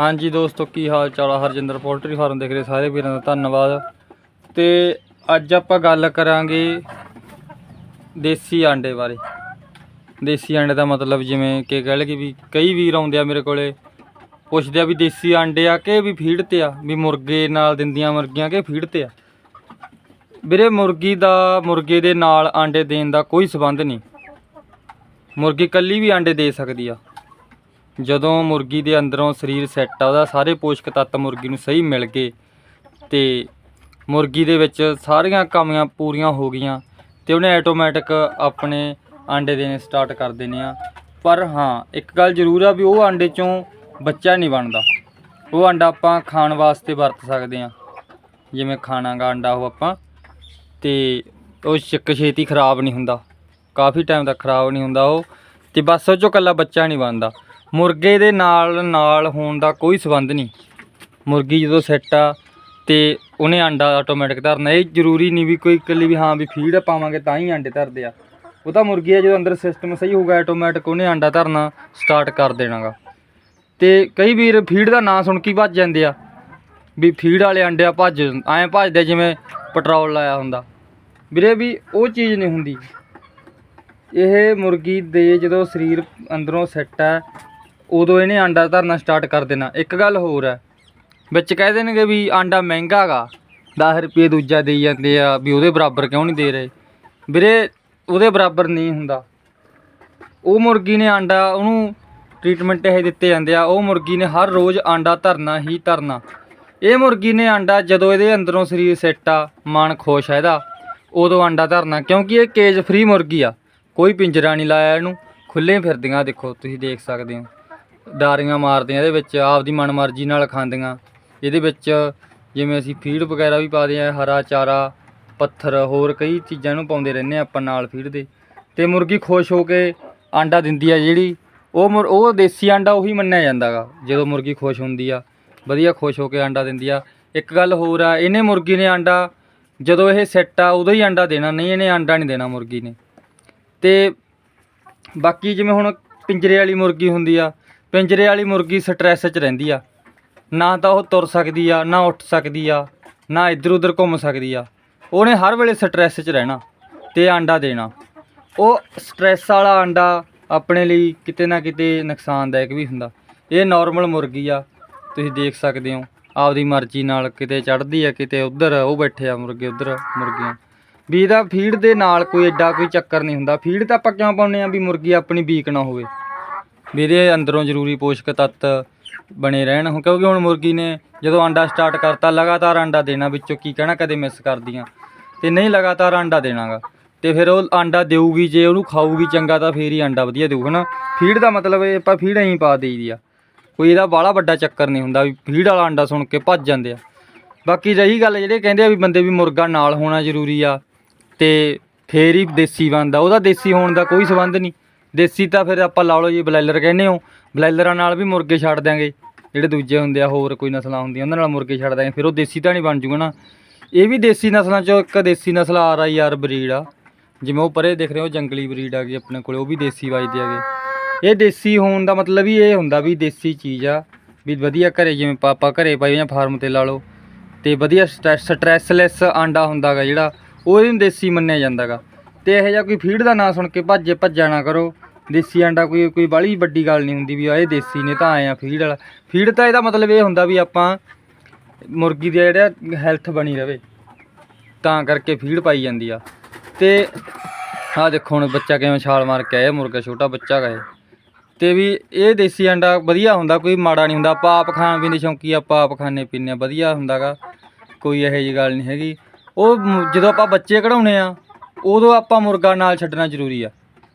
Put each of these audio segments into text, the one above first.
ਹਾਂਜੀ ਦੋਸਤੋ, ਕੀ ਹਾਲ ਚਾਲ ਆ? ਹਰਜਿੰਦਰ ਪੋਲਟਰੀ ਫਾਰਮ ਦੇਖ ਰਹੇ ਸਾਰੇ ਵੀਰਾਂ ਦਾ ਧੰਨਵਾਦ। ਤੇ ਅੱਜ ਆਪਾਂ ਗੱਲ ਕਰਾਂਗੇ ਦੇਸੀ ਆਂਡੇ ਬਾਰੇ। ਦੇਸੀ ਆਂਡੇ ਦਾ ਮਤਲਬ ਜਿਵੇਂ ਕਿ ਕਹਿ ਲਈਏ ਵੀ ਕਈ ਵੀਰ ਆਉਂਦੇ ਆ ਮੇਰੇ ਕੋਲੇ, ਪੁੱਛਦੇ ਆ ਵੀ ਦੇਸੀ ਆਂਡੇ ਆ ਕਿ ਵੀ ਫੀਡ ਤੇ ਆ? ਵੀ ਮੁਰਗੇ ਨਾਲ ਦਿੰਦੀਆਂ ਮੁਰਗੀਆਂ ਕਿ ਫੀਡ ਤੇ ਆ? ਵੀਰੇ, ਮੁਰਗੀ ਦਾ, ਮੁਰਗੇ ਦੇ ਨਾਲ ਆਂਡੇ ਦੇਣ ਦਾ ਕੋਈ ਸਬੰਧ ਨਹੀਂ। ਮੁਰਗੀ ਕੱਲੀ ਵੀ ਆਂਡੇ ਦੇ ਸਕਦੀ ਆ। ਜਦੋਂ ਮੁਰਗੀ ਦੇ ਅੰਦਰੋਂ ਸਰੀਰ ਸੈੱਟ ਆ, ਉਹਦਾ ਸਾਰੇ ਪੋਸ਼ਕ ਤੱਤ ਮੁਰਗੀ ਨੂੰ ਸਹੀ ਮਿਲ ਗਏ ਤੇ ਮੁਰਗੀ ਦੇ ਵਿੱਚ ਸਾਰੀਆਂ ਕਮੀਆਂ ਪੂਰੀਆਂ ਹੋ ਗਈਆਂ ਤੇ ਉਹਨੇ ਆਟੋਮੈਟਿਕ ਆਪਣੇ ਆਂਡੇ ਦੇਣੇ ਸਟਾਰਟ ਕਰ ਦੇਣੇ ਆ। ਪਰ ਹਾਂ, ਇੱਕ ਗੱਲ ਜ਼ਰੂਰ ਆ ਵੀ ਉਹ ਆਂਡੇ ਚੋਂ ਬੱਚਾ ਨਹੀਂ ਬਣਦਾ। ਉਹ ਆਂਡਾ ਆਪਾਂ ਖਾਣ ਵਾਸਤੇ ਵਰਤ ਸਕਦੇ ਆ। ਜਿਵੇਂ ਖਾਣਾਗਾ ਆਂਡਾ ਉਹ ਆਪਾਂ ਤੇ ਉਹ ਛਿੱਕ ਛੇਤੀ ਖਰਾਬ ਨਹੀਂ ਹੁੰਦਾ। ਕਾਫੀ ਟਾਈਮ ਤੱਕ ਖਰਾਬ ਨਹੀਂ ਹੁੰਦਾ ਉਹ ਤੇ ਬਸ ਉਹ ਚੋਂ ਕੱਲਾ ਬੱਚਾ ਨਹੀਂ ਬਣਦਾ। ਮੁਰਗੇ ਦੇ ਨਾਲ ਨਾਲ ਹੋਣ ਦਾ ਕੋਈ ਸਬੰਧ ਨਹੀਂ। ਮੁਰਗੀ ਜਦੋਂ ਸੈੱਟ ਆ ਤੇ ਉਹਨੇ ਆਂਡਾ ਆਟੋਮੈਟਿਕ ਧਰਨਾ। ਇਹ ਜ਼ਰੂਰੀ ਨਹੀਂ ਵੀ ਕੋਈ ਇਕੱਲੀ ਵੀ ਹਾਂ ਵੀ ਫੀਡ ਪਾਵਾਂਗੇ ਤਾਂ ਹੀ ਆਂਡੇ ਧਰਦੇ ਆ। ਉਹ ਤਾਂ ਮੁਰਗੀ ਆ, ਜਦੋਂ ਅੰਦਰ ਸਿਸਟਮ ਸਹੀ ਹੋਊਗਾ ਆਟੋਮੈਟਿਕ ਉਹਨੇ ਆਂਡਾ ਧਰਨਾ ਸਟਾਰਟ ਕਰ ਦੇਣਾਗਾ। ਤੇ ਕਈ ਵੀਰ ਫੀਡ ਦਾ ਨਾਂ ਸੁਣ ਕੇ ਭੱਜ ਜਾਂਦੇ ਆ। ਵੀ ਫੀਡ ਵਾਲੇ ਅੰਡੇ ਆ ਭੱਜ, ਐਂ ਭੱਜਦੇ ਜਿਵੇਂ ਪੈਟਰੋਲ ਲਾਇਆ ਹੁੰਦਾ। ਵੀਰੇ ਵੀ ਉਹ ਚੀਜ਼ ਨਹੀਂ ਹੁੰਦੀ। ਇਹ ਮੁਰਗੀ ਦੇ ਜਦੋਂ ਸਰੀਰ ਅੰਦਰੋਂ ਸੈੱਟ ਹੈ ਉਦੋਂ ਇਹਨੇ ਆਂਡਾ ਧਰਨਾ ਸਟਾਰਟ ਕਰ ਦੇਣਾ। ਇੱਕ ਗੱਲ ਹੋਰ ਹੈ, ਵਿੱਚ ਕਹਿ ਦੇਣਗੇ ਵੀ ਆਂਡਾ ਮਹਿੰਗਾ ਗਾ 10 ਰੁਪਏ ਦੂਜਾ ਦੇਈ ਜਾਂਦੇ ਆ, ਵੀ ਉਹਦੇ ਬਰਾਬਰ ਕਿਉਂ ਨਹੀਂ ਦੇ ਰਹੇ? ਵੀਰੇ, ਉਹਦੇ ਬਰਾਬਰ ਨਹੀਂ ਹੁੰਦਾ। ਉਹ ਮੁਰਗੀ ਨੇ ਆਂਡਾ ਉਹਨੂੰ ਟ੍ਰੀਟਮੈਂਟ ਇਹ ਦਿੱਤੇ ਜਾਂਦੇ ਆ, ਉਹ ਮੁਰਗੀ ਨੇ ਹਰ ਰੋਜ਼ ਆਂਡਾ ਧਰਨਾ ਹੀ ਧਰਨਾ। ਇਹ ਮੁਰਗੀ ਨੇ ਆਂਡਾ ਜਦੋਂ ਇਹਦੇ ਅੰਦਰੋਂ ਸਰੀਰ ਸੈੱਟ ਆ ਮਨ ਖੁਸ਼ ਆ ਇਹਦਾ, ਉਦੋਂ ਆਂਡਾ ਧਰਨਾ, ਕਿਉਂਕਿ ਇਹ ਕੇਜ ਫ੍ਰੀ ਮੁਰਗੀ ਆ। ਕੋਈ ਪਿੰਜਰਾ ਨਹੀਂ ਲਾਇਆ ਇਹਨੂੰ ਖੁੱਲੇ ਫਿਰਦੀਆਂ ਦੇਖੋ, ਤੁਸੀਂ ਦੇਖ ਸਕਦੇ ਹੋ। ਡਾਰੀਆਂ ਮਾਰਦੀਆਂ, ਇਹਦੇ ਵਿੱਚ ਆਪਦੀ ਮਨਮਰਜ਼ੀ ਨਾਲ ਖਾਂਦੀਆਂ। ਇਹਦੇ ਵਿੱਚ ਜਿਵੇਂ ਅਸੀਂ ਫੀਡ ਵਗੈਰਾ ਵੀ ਪਾਦੇ ਆ, ਹਰਾ ਚਾਰਾ, ਪੱਥਰ, ਹੋਰ ਕਈ ਚੀਜ਼ਾਂ ਨੂੰ ਪਾਉਂਦੇ ਰਹਿੰਦੇ ਆ ਆਪਾਂ ਨਾਲ ਫੀਡ ਦੇ। ਤੇ ਮੁਰਗੀ ਖੁਸ਼ ਹੋ ਕੇ ਆਂਡਾ ਦਿੰਦੀ ਆ ਜਿਹੜੀ, ਉਹ ਮੁਰ, ਉਹ ਦੇਸੀ ਆਂਡਾ ਉਹੀ ਮੰਨਿਆ ਜਾਂਦਾਗਾ ਜਦੋਂ ਮੁਰਗੀ ਖੁਸ਼ ਹੁੰਦੀ ਆ, ਵਧੀਆ ਖੁਸ਼ ਹੋ ਕੇ ਆਂਡਾ ਦਿੰਦੀ ਆ। ਇੱਕ ਗੱਲ ਹੋਰ ਆ, ਇਹਨੇ ਮੁਰਗੀ ਨੇ ਆਂਡਾ, ਜਦੋਂ ਇਹ ਸੈੱਟ ਆ, ਉਦੋਂ ਹੀ ਆਂਡਾ ਦੇਣਾ, ਨਹੀਂ ਇਹਨੇ ਆਂਡਾ ਨਹੀਂ ਦੇਣਾ ਮੁਰਗੀ ਨੇ। ਤੇ ਬਾਕੀ ਜਿਵੇਂ ਹੁਣ ਪਿੰਜਰੇ ਵਾਲੀ ਮੁਰਗੀ ਹੁੰਦੀ ਆ ਪਿੰਜਰੇ ਵਾਲੀ ਮੁਰਗੀ ਸਟ੍ਰੈਸ 'ਚ ਰਹਿੰਦੀ ਆ। ਨਾ ਤਾਂ ਉਹ ਤੁਰ ਸਕਦੀ ਆ, ਨਾ ਉੱਠ ਸਕਦੀ ਆ, ਨਾ ਇੱਧਰ ਉੱਧਰ ਘੁੰਮ ਸਕਦੀ ਆ। ਉਹਨੇ ਹਰ ਵੇਲੇ ਸਟ੍ਰੈਸ 'ਚ ਰਹਿਣਾ ਤੇ ਆਂਡਾ ਦੇਣਾ। ਉਹ ਸਟ੍ਰੈਸ ਵਾਲਾ ਆਂਡਾ ਆਪਣੇ ਲਈ ਕਿਤੇ ਨਾ ਕਿਤੇ ਨੁਕਸਾਨਦਾਇਕ ਵੀ ਹੁੰਦਾ। ਇਹ ਨਾਰਮਲ ਮੁਰਗੀ ਆ। ਤੁਸੀਂ ਦੇਖ ਸਕਦੇ ਹੋ, ਆਪਦੀ ਮਰਜ਼ੀ ਨਾਲ ਕਿਤੇ ਚੜ੍ਹਦੀ ਆ, ਕਿਤੇ ਉੱਧਰ, ਉਹ ਬੈਠੇ ਆ ਮੁਰਗੇ ਉੱਧਰ ਮੁਰਗੀਆਂ। ਵੀ ਇਹਦਾ ਫੀਡ ਦੇ ਨਾਲ ਕੋਈ ਐਡਾ ਕੋਈ ਚੱਕਰ ਨਹੀਂ ਹੁੰਦਾ। ਫੀਡ ਤਾਂ ਆਪਾਂ ਕਿਉਂ ਪਾਉਂਦੇ ਆ ਵੀ ਮੁਰਗੀ ਆਪਣੀ ਵੀਕ ਨਾ ਹੋਵੇ। ਵੀ ਇਹਦੇ ਅੰਦਰੋਂ ਜ਼ਰੂਰੀ ਪੋਸ਼ਕ ਤੱਤ ਬਣੇ ਰਹਿਣ, ਹੁਣ ਕਿਉਂਕਿ ਹੁਣ ਮੁਰਗੀ ਨੇ ਜਦੋਂ ਆਂਡਾ ਸਟਾਰਟ ਕਰਤਾ, ਲਗਾਤਾਰ ਆਂਡਾ ਦੇਣਾ ਵਿੱਚੋਂ ਕੀ ਕਹਿਣਾ, ਕਦੇ ਮਿਸ ਕਰਦੀਆਂ। ਤੇ ਨਹੀਂ ਲਗਾਤਾਰ ਆਂਡਾ ਦੇਣਾਗਾ, ਤੇ ਫਿਰ ਉਹ ਆਂਡਾ ਦੇਊਗੀ, ਜੇ ਉਹਨੂੰ ਖਾਊਗੀ ਚੰਗਾ ਤਾਂ ਫੇਰ ਹੀ ਆਂਡਾ ਵਧੀਆ ਦੇਊ, ਹਨਾ? ਫੀਡ ਦਾ ਮਤਲਬ ਇਹ ਆਪਾਂ ਫੀਡ ਐਂ ਪਾ ਦੇਈਦੀ ਆ। ਕੋਈ ਇਹਦਾ ਬਾਹਲਾ ਵੱਡਾ ਚੱਕਰ ਨਹੀਂ ਹੁੰਦਾ ਵੀ ਫੀਡ ਵਾਲਾ ਆਂਡਾ ਸੁਣ ਕੇ ਭੱਜ ਜਾਂਦੇ ਆ। ਬਾਕੀ ਰਹੀ ਗੱਲ ਜਿਹੜੇ ਕਹਿੰਦੇ ਆ ਵੀ ਬੰਦੇ ਵੀ ਮੁਰਗਾ ਨਾਲ ਹੋਣਾ ਜ਼ਰੂਰੀ ਆ, ਤੇ ਫੇਰ ਹੀ ਦੇਸੀ ਬਣਦਾ, ਉਹਦਾ ਦੇਸੀ ਹੋਣ ਦਾ ਕੋਈ ਸਬੰਧ ਨਹੀਂ। ਦੇਸੀ ਤਾਂ ਫਿਰ ਆਪਾਂ ਲਾ ਲਓ ਜੀ ਬਲੈਲਰ ਕਹਿੰਦੇ ਹੋ। ਬਲੈਲਰਾਂ ਨਾਲ ਵੀ ਮੁਰਗੇ ਛੱਡ ਦਿਆਂਗੇ। ਜਿਹੜੇ ਦੂਜੇ ਹੁੰਦੇ ਆ, ਹੋਰ ਕੋਈ ਨਸਲਾਂ ਹੁੰਦੀਆਂ, ਉਹਨਾਂ ਨਾਲ ਮੁਰਗੇ ਛੱਡ ਦਿਆਂਗੇ। ਫਿਰ ਉਹ ਦੇਸੀ ਤਾਂ ਨਹੀਂ ਬਣ ਜੂਗਾ ਨਾ। ਇਹ ਵੀ ਦੇਸੀ ਨਸਲਾਂ ਚੋਂ ਇੱਕ ਦੇਸੀ ਨਸਲ ਆ ਰਹੀ ਯਾਰ ਬਰੀਡ ਆ। ਜਿਵੇਂ ਉਹ ਪਰੇ ਦੇਖ ਰਹੇ ਹੋ, ਜੰਗਲੀ ਬਰੀਡ ਆ ਗਈ ਆਪਣੇ ਕੋਲੇ, ਉਹ ਵੀ ਦੇਸੀ ਵੱਜਦੇ ਆਗੇ ਇਹ ਦੇਸੀ ਹੋਣ ਦਾ ਮਤਲਬ ਹੀ ਇਹ ਹੁੰਦਾ ਵੀ ਦੇਸੀ ਚੀਜ਼ ਆ, ਵੀ ਵਧੀਆ ਘਰੇ ਜਿਵੇਂ ਪਾਪਾ ਘਰੇ ਪਾਈ ਜਾਂ ਫਾਰਮ ਤੇ ਲਾ ਲਓ। ਤੇ ਵਧੀਆ ਸਟ੍ਰੈਸਲੈਸ ਆਂਡਾ ਹੁੰਦਾਗਾ ਜਿਹੜਾ, ਉਹ ਇਹਨੂੰ ਦੇਸੀ ਮੰਨਿਆ ਜਾਂਦਾਗਾ ਤੇ ਇਹੋ ਜਿਹਾ ਕੋਈ ਫੀਡ ਦਾ ਨਾਂ ਸੁਣ ਕੇ ਭੱਜੇ ਭੱਜਾ ਨਾ ਕਰੋ। ਦੇਸੀ ਆਂਡਾ ਕੋਈ ਕੋਈ ਬਾਹਲੀ ਵੱਡੀ ਗੱਲ ਨਹੀਂ ਹੁੰਦੀ ਵੀ ਆ ਇਹ ਦੇਸੀ ਨੇ ਤਾਂ ਆਏ ਆ ਫੀਡ ਵਾਲਾ। ਫੀਡ ਤਾਂ ਇਹਦਾ ਮਤਲਬ ਇਹ ਹੁੰਦਾ ਵੀ ਆਪਾਂ ਮੁਰਗੀ ਦੀ ਜਿਹੜਾ ਹੈਲਥ ਬਣੀ ਰਵੇ, ਤਾਂ ਕਰਕੇ ਫੀਡ ਪਾਈ ਜਾਂਦੀ ਆ। ਤੇ ਆਹ ਦੇਖੋ ਹੁਣ ਬੱਚਾ ਕਿਵੇਂ ਛਾਲ ਮਾਰ ਕੇ ਆਇਆ, ਮੁਰਗਾ ਛੋਟਾ ਬੱਚਾ ਗਾ ਇਹ। ਤੇ ਵੀ ਇਹ ਦੇਸੀ ਅੰਡਾ ਵਧੀਆ ਹੁੰਦਾ, ਕੋਈ ਮਾੜਾ ਨਹੀਂ ਹੁੰਦਾ। ਆਪਾਂ ਆਪ ਖਾਣ ਪੀਣ ਦੀ ਸ਼ੌਂਕੀ ਆਪਾਂ ਆਪ ਖਾਣੇ ਪੀਂਦੇ ਹਾਂ ਵਧੀਆ ਹੁੰਦਾਗਾ। ਕੋਈ ਇਹੋ ਜਿਹੀ ਗੱਲ ਨਹੀਂ ਹੈਗੀ। ਉਹ ਜਦੋਂ ਆਪਾਂ ਬੱਚੇ ਕਢਾਉਣੇ ਆ ਉਦੋਂ ਆਪਾਂ ਮੁਰਗਾ ਨਾਲ ਛੱਡਣਾ ਜ਼ਰੂਰੀ ਆ।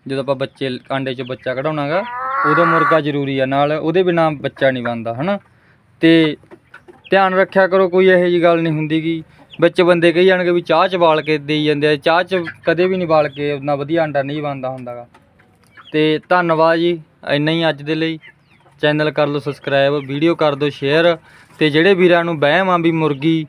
ਜਦੋਂ ਆਪਾਂ ਬੱਚੇ ਆਂਡੇ 'ਚ ਬੱਚਾ ਕਢਾਉਣਾਗਾ, ਉਦੋਂ ਮੁਰਗਾ ਜ਼ਰੂਰੀ ਆ। ਨਾਲ ਉਹਦੇ ਬਿਨਾ ਬੱਚਾ ਨਹੀਂ ਬਣਦਾ, ਹਨਾ? ਤੇ ਧਿਆਨ ਰੱਖਿਆ ਕਰੋ, ਕੋਈ ਇਹੋ ਜਿਹੀ ਗੱਲ ਨਹੀਂ ਹੁੰਦੀ ਹੁੰਦੀਗੀ ਵਿੱਚ ਬੰਦੇ ਕਹੀ ਜਾਣਗੇ ਵੀ ਚਾਹ ਚ ਬਾਲ ਕੇ ਦੇਈ ਜਾਂਦੇ ਆ। ਚਾਹ ਚ ਕਦੇ ਵੀ ਨਹੀਂ ਬਾਲ ਕੇ ਉਨਾ ਵਧੀਆ ਅੰਡਾ ਨਹੀਂ ਬਣਦਾ ਹੁੰਦਾਗਾ। ਤੇ ਧੰਨਵਾਦ ਜੀ, ਇੰਨਾ ਹੀ ਅੱਜ ਦੇ ਲਈ। ਚੈਨਲ ਕਰ ਲਓ ਸਬਸਕ੍ਰਾਈਬ, ਵੀਡੀਓ ਕਰ ਦਿਓ ਸ਼ੇਅਰ। ਤੇ ਜਿਹੜੇ ਵੀਰਾਂ ਨੂੰ ਵਹਿਮ ਆ ਵੀ ਮੁਰਗੀ,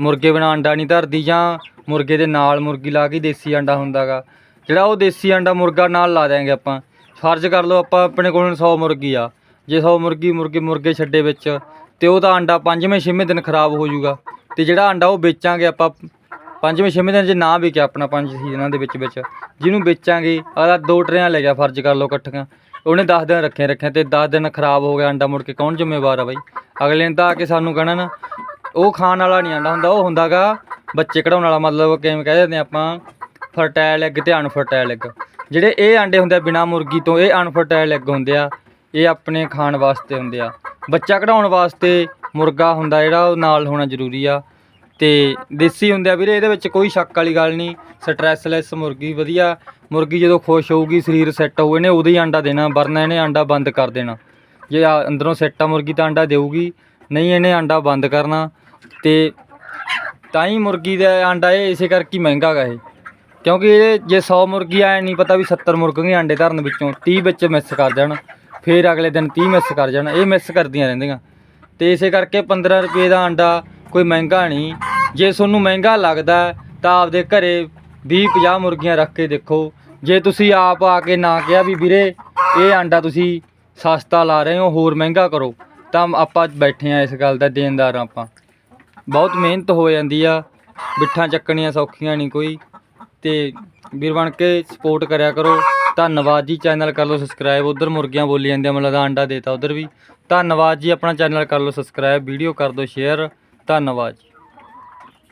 ਮੁਰਗੇ ਬਿਨਾਂ ਅੰਡਾ ਨਹੀਂ ਧਰਦੀ ਜਾਂ ਮੁਰਗੇ ਦੇ ਨਾਲ ਮੁਰਗੀ ਲਾ ਕੇ ਦੇਸੀ ਅੰਡਾ ਹੁੰਦਾਗਾ। ਜਿਹੜਾ ਉਹ ਦੇਸੀ ਅੰਡਾ ਮੁਰਗਾ ਨਾਲ ਲਾ ਦਿਆਂਗੇ ਆਪਾਂ। ਫਰਜ਼ ਕਰ ਲਓ ਆਪਾਂ ਆਪਣੇ ਕੋਲ 100 ਮੁਰਗੀ ਆ। ਜੇ 100 ਮੁਰਗੀ ਮੁਰਗੇ ਮੁਰਗੇ ਛੱਡੇ ਵਿੱਚ, ਤੇ ਉਹਦਾ ਅੰਡਾ ਪੰਜਵੇਂ ਛੇਵੇਂ ਦਿਨ ਖਰਾਬ ਹੋ ਜਾਊਗਾ। ਤੇ ਜਿਹੜਾ ਅੰਡਾ ਉਹ ਵੇਚਾਂਗੇ ਆਪਾਂ, ਪੰਜਵੇਂ ਛੇਵੇਂ ਦਿਨ ਜੇ ਨਾ ਵਿਕਿਆ ਆਪਣਾ ਪੰਜ ਸੀਜ਼ਨਾਂ ਦੇ ਵਿੱਚ ਵਿੱਚ, ਜਿਹਨੂੰ ਵੇਚਾਂਗੇ, ਅਗਲਾ ਦੋ ਟਰੇਆਂ ਲੈ ਗਿਆ, ਫਰਜ਼ ਕਰ ਲਓ ਇਕੱਠੀਆਂ। ਉਹਨੇ 10 ਦਿਨ ਰੱਖੇ ਰੱਖੇ ਤੇ 10 ਦਿਨ ਖਰਾਬ ਹੋ ਗਿਆ ਅੰਡਾ ਮੁੜ ਕੇ। ਕੌਣ ਜ਼ਿੰਮੇਵਾਰ ਆ ਬਾਈ? ਅਗਲੇ ਨੇ ਤਾਂ ਆ ਕੇ ਸਾਨੂੰ ਕਹਿਣਾ ਨਾ, ਉਹ ਖਾਣ ਵਾਲਾ ਨਹੀਂ ਆਂਡਾ ਹੁੰਦਾ, ਉਹ ਹੁੰਦਾਗਾ ਬੱਚੇ ਕਢਾਉਣ ਵਾਲਾ ਮਤਲਬ ਕਿਵੇਂ ਕਹਿ ਦਿੰਦੇ ਆਪਾਂ? ਫਰਟਾਈਲ ਐਗ ਤੇ ਅਨਫਰਟਾਈਲ ਐਗ ਜਿਹੜੇ ਇਹ ਆਂਡੇ ਹੁੰਦੇ ਆ ਬਿਨਾ ਮੁਰਗੀ ਤੋਂ, ਇਹ ਅਨਫਰਟਾਈਲ ਐਗ ਹੁੰਦੇ ਆ। ਇਹ ਆਪਣੇ ਖਾਣ ਵਾਸਤੇ ਹੁੰਦੇ ਆ। ਬੱਚਾ ਕਢਾਉਣ ਵਾਸਤੇ ਮੁਰਗਾ ਹੁੰਦਾ ਜਿਹੜਾ, ਉਹ ਨਾਲ ਹੋਣਾ ਜ਼ਰੂਰੀ ਆ। ਤੇ ਦੇਸੀ ਹੁੰਦੇ ਆ ਵੀਰੇ, ਇਹਦੇ ਵਿੱਚ ਕੋਈ ਸ਼ੱਕ ਵਾਲੀ ਗੱਲ ਨਹੀਂ। ਸਟ੍ਰੈਸਲੈਸ ਮੁਰਗੀ ਵਧੀਆ। ਮੁਰਗੀ ਜਦੋਂ ਖੁਸ਼ ਹੋਊਗੀ, ਸਰੀਰ ਸੈੱਟ ਹੋਊ, ਇਹਨੇ ਉਦੋਂ ਹੀ ਆਂਡਾ ਦੇਣਾ, ਵਰਨਾ ਇਹਨੇ ਆਂਡਾ ਬੰਦ ਕਰ ਦੇਣਾ। ਜੇ ਆ ਅੰਦਰੋਂ ਸੈੱਟ ਆ ਮੁਰਗੀ ਤਾਂ ਆਂਡਾ ਦੇਊਗੀ। ਨਹੀਂ, ਇਹਨੇ ਆਂਡਾ ਬੰਦ ਕਰਨਾ। ਤੇ ਤਾਂ ਹੀ ਮੁਰਗੀ ਦਾ ਆਂਡਾ ਇਹ, ਇਸੇ ਕਰਕੇ ਮਹਿੰਗਾ ਗਾ ਇਹ। ਕਿਉਂਕਿ ਇਹ ਜੇ 100 ਮੁਰਗੀ ਆਏ, ਨਹੀਂ ਪਤਾ ਵੀ 70 ਮੁਰਗੀਆਂ ਆਂਡੇ ਧਰਨ ਵਿੱਚੋਂ 30 ਵਿੱਚ ਮਿਸ ਕਰ ਜਾਣ, ਫਿਰ ਅਗਲੇ ਦਿਨ 30 ਮਿਸ ਕਰ ਜਾਣ, ਇਹ ਮਿਸ ਕਰਦੀਆਂ ਰਹਿੰਦੀਆਂ। ਤੇ ਇਸੇ ਕਰਕੇ 15 ਰੁਪਏ ਦਾ ਆਂਡਾ ਕੋਈ ਮਹਿੰਗਾ ਨਹੀਂ। ਜੇ ਤੁਹਾਨੂੰ ਮਹਿੰਗਾ ਲੱਗਦਾ, ਤਾਂ ਆਪਦੇ ਘਰੇ 20 50 ਮੁਰਗੀਆਂ ਰੱਖ ਕੇ ਦੇਖੋ। ਜੇ ਤੁਸੀਂ ਆਪ ਆ ਕੇ ਨਾ ਕਿਹਾ ਵੀ ਵੀਰੇ, ਇਹ ਆਂਡਾ ਤੁਸੀਂ ਸਸਤਾ ਲਾ ਰਹੇ ਹੋ, ਹੋਰ ਮਹਿੰਗਾ ਕਰੋ, ਤਾਂ ਆਪਾਂ ਬੈਠੇ ਆ ਇਸ ਗੱਲ ਦਾ ਦੇਣਦਾਰ ਹਾਂ ਆਪਾਂ। ਬਹੁਤ ਮਿਹਨਤ ਹੋ ਜਾਂਦੀ ਆ। ਬਿੱਠਾਂ ਚੱਕਣੀਆਂ ਸੌਖੀਆਂ ਨਹੀਂ ਕੋਈ। ਤੇ ਵੀਰ ਬਣ ਕੇ ਸਪੋਰਟ ਕਰਿਆ ਕਰੋ। ਧੰਨਵਾਦ ਜੀ ਚੈਨਲ ਕਰ ਲਓ ਸਬਸਕ੍ਰਾਈਬ ਉਧਰ ਮੁਰਗੀਆਂ ਬੋਲੀ ਜਾਂਦੀਆਂ ਮਤਲਬ ਦਾ ਅੰਡਾ ਦੇਤਾ ਉਧਰ ਵੀ। ਧੰਨਵਾਦ ਜੀ, ਆਪਣਾ ਚੈਨਲ ਕਰ ਲਓ ਸਬਸਕ੍ਰਾਈਬ ਵੀਡੀਓ ਕਰ ਦਿਓ ਸ਼ੇਅਰ ਧੰਨਵਾਦ ਜੀ।